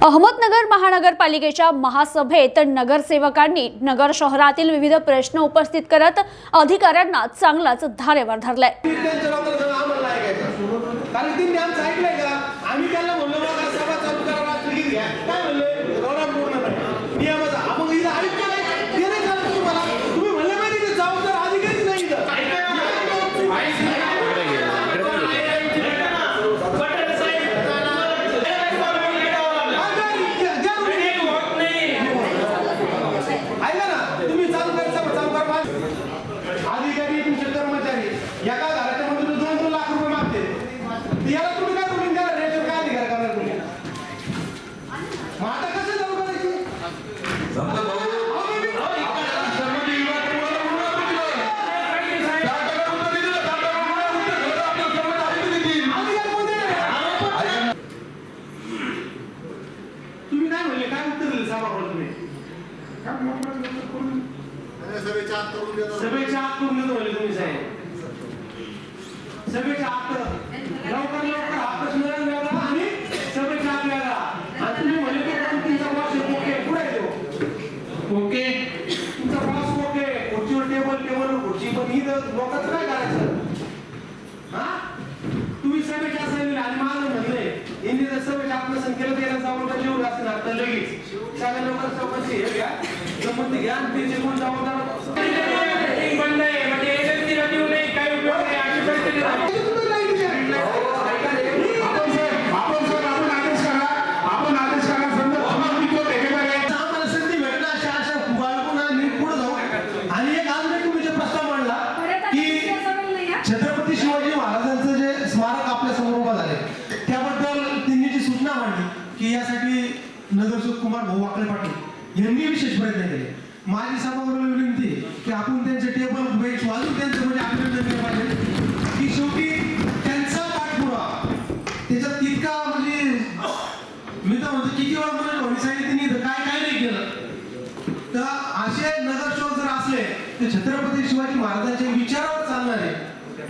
अहमदनगर महानगरपालिकेच्या महासभेत नगरसेवकांनी नगर शहरातील विविध प्रश्न उपस्थित करत अधिकाऱ्यांना चांगलाच धारेवर धरलाय त्यांच्या लोकांना सगळं आम्हाला नाही ऐकायचं. कारण त्यांनी आमचं ऐकलंय का आम्ही त्यांना म्हणलो बघा सभा चालू करा राजकीय घ्या काय म्हणले गौरव पूर्ण नाही नियमाचा आपण इथं ऐकतो नाही ते नाही चालत तुम्हाला तुम्ही म्हणलं माहिती का जबाबदार अधिकारीच नाही इथं ऐका ना तुम्ही चालू करा सभा चालू करा अधिकारी तुमचे कर्मचारी एका घराच्या मध्ये दोन दोन लाख रुपये मागते ते याला तुम्ही काय बोलून द्या रेशन काय अधिकार करणार तुम्ही मग आता कसं चालू करायची अधिकार कोण देणार? तुम्ही काय म्हणले काय उत्तर दिले सभागृहात तुम्ही सभेच्या आत करून देतो. सभेच्या आत करून देतो म्हणले तुम्ही साहेब. सभेच्या आत लवकर लवकर हा प्रश्न वेगळा आणि सभेच्या आत वेगळा आणि तुम्ही म्हणले की पण तुमचा बॉस ओके पुढे येतो ओके तुमचा बॉस ओके खुर्चीवर टेबल टेबल खुर्ची पण इथं लोकांचं काय करायचं? हा? तुम्ही सभेच्या असेल आणि माझं म्हणले इंदिरा सभेच्या आपलं संख्येला केलं तर याला जाऊन का जेवढं असेल आता लगेच. सगळ्या लोकांना चौकशी हे घ्या. जमत घ्या. आणि ते कोण जाऊन की यासाठी नगरसेवक कुमार भाऊ वाकळे पाटील यांनी विशेष प्रयत्न केले. माझी सभागृहाला विनंती की आपण त्यांचे टेबल बेंच वाजून त्यांचं म्हणजे अभिनंदन केलं पाहिजे. की शेवटी त्यांचा पाठपुरावा त्याच्यात तितका म्हणजे मी तर म्हणतो किती वेळा मला धोनी सांगितलं त्यांनी काय काय नाही केलं. तर असे नगरसेवक जर असले तर छत्रपती शिवाजी महाराजांच्या विचारावर चालणारे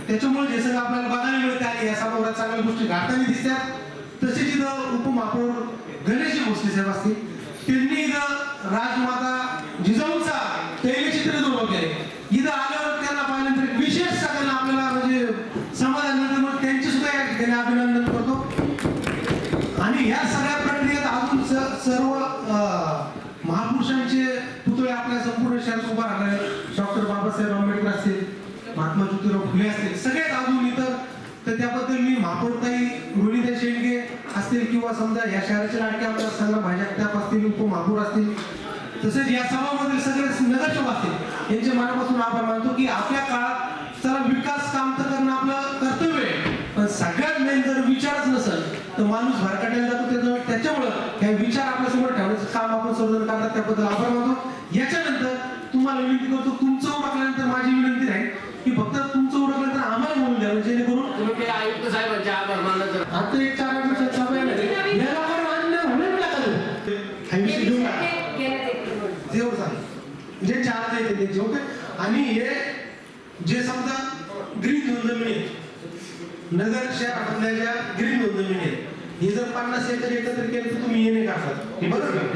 त्याच्यामुळे जे सगळं आपल्याला बघायला मिळते आणि या सभागृहात चांगल्या गोष्टी घडताना दिसतात. तसेच इथं उपमहापौर गणेश भोसले साहेब असतील. त्यांनी इथं राजमाता जिजाऊचा तैलचित्र दुर्व आहे इथं आल्यावर त्यांना पाहिल्यानंतर विशेष सगळ्यांना आपल्याला म्हणजे समाधान मिळतं म्हणून त्यांचे सुद्धा या ठिकाणी अभिनंदन करतो. आणि या सगळ्या प्रक्रियेत अजून सर्व अं, महापुरुषांचे पुतळे आपल्या संपूर्ण शहरात उभा राहणार डॉक्टर बाबासाहेब आंबेडकर असतील महात्मा ज्योतिराव फुले असतील सगळेच अजून इतर तर त्याबद्दल मी महापौर किंवा समजा या शहराचे लाडके आमदार संग्राम भाजप असतील उपमहापौर असतील तसेच या सभामधील सगळे नगरसेवक असतील यांचे मनापासून आभार मानतो की आपल्या काळात चला विकास काम तर करणं आपलं कर्तव्य आहे. पण सगळ्यात मेन जर विचारच नसेल तर माणूस भरकटायला जातो त्याच्यामुळे त्याच्यामुळं काही विचार आपल्यासमोर ठेवण्याचं काम आपण सर्वजण करतात त्याबद्दल आभार मानतो. याच्यानंतर तुम्हाला विनंती करतो तुमचं उरकल्यानंतर माझी विनंती राहील की फक्त तुमचं उरकल्यानंतर आम्हाला बोलून द्या जेणेकरून आयुक्त साहेबांचे आभार मानलं तर. आता एक जे चार्ज आहे ते जेवढे आणि हे जे समजा ग्रीन दोन जमिनी आहेत नगर शहरातल्या ज्या ग्रीन दोन जमिनी आहेत हे जर पन्नास एकर एकत्र केलं तर तुम्ही येणे करतात बरोबर.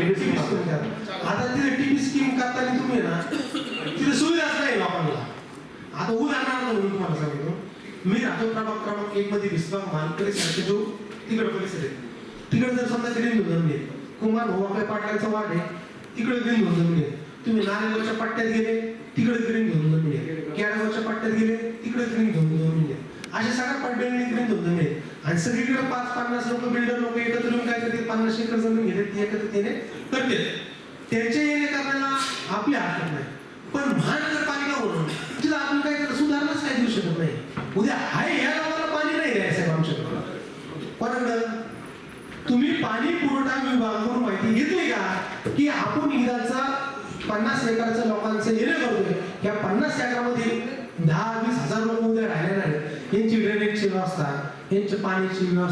आता तिथे टीपी स्कीम करताना तुम्ही ना तिथे सुविधाच नाही लोकांना आता उदाहरणार्थ म्हणून तुम्हाला सांगतो. मी राहतो प्रभाग क्रमांक एक मध्ये विश्वास मानकरी सारखे जो तिकडे परिसर आहे. तिकडे जर समजा ग्रीन दोन जमिनी आहे कुमार आपल्या पाटलांचा वाढ आहे तिकडे ग्रीन दोन जमिनी आहे. तुम्ही नारेगावच्या पट्ट्यात गेले तिकडे ग्रीन घेऊन जमिनी आहे. केळगावच्या पट्ट्यात गेले तिकडे ग्रीन दोन जमिनी आहे. अशा सगळ्या पट्ट्यांनी ग्रीन दोन जमिनी आहेत आणि सगळीकडे पाच पन्नास लोक बिल्डर लोक एकत्र येऊन काय करते पन्नास एकर जमीन घेते ती एकत्र येणे करते त्यांच्या येणे करण्याला आपले हरकत नाही. पण महानगरपालिका म्हणून तिला आपण काय सुधारणाच काय देऊ शकत नाही. उद्या हाय या गावाला पाणी नाही द्यायचं साहेब आमच्याकडे. कोणाकडं तुम्ही पाणी पुरवठा विभागाकडून माहिती घेतली का? की आपण इदाचा पन्नास एकरच्या लोकांचं येणं करतोय या पन्नास एकरामध्ये दहा वीस हजार लोक उद्या राहिलेले आहेत यांची ड्रेनेजची व्यवस्था यांची पाण्याची व्यवस्था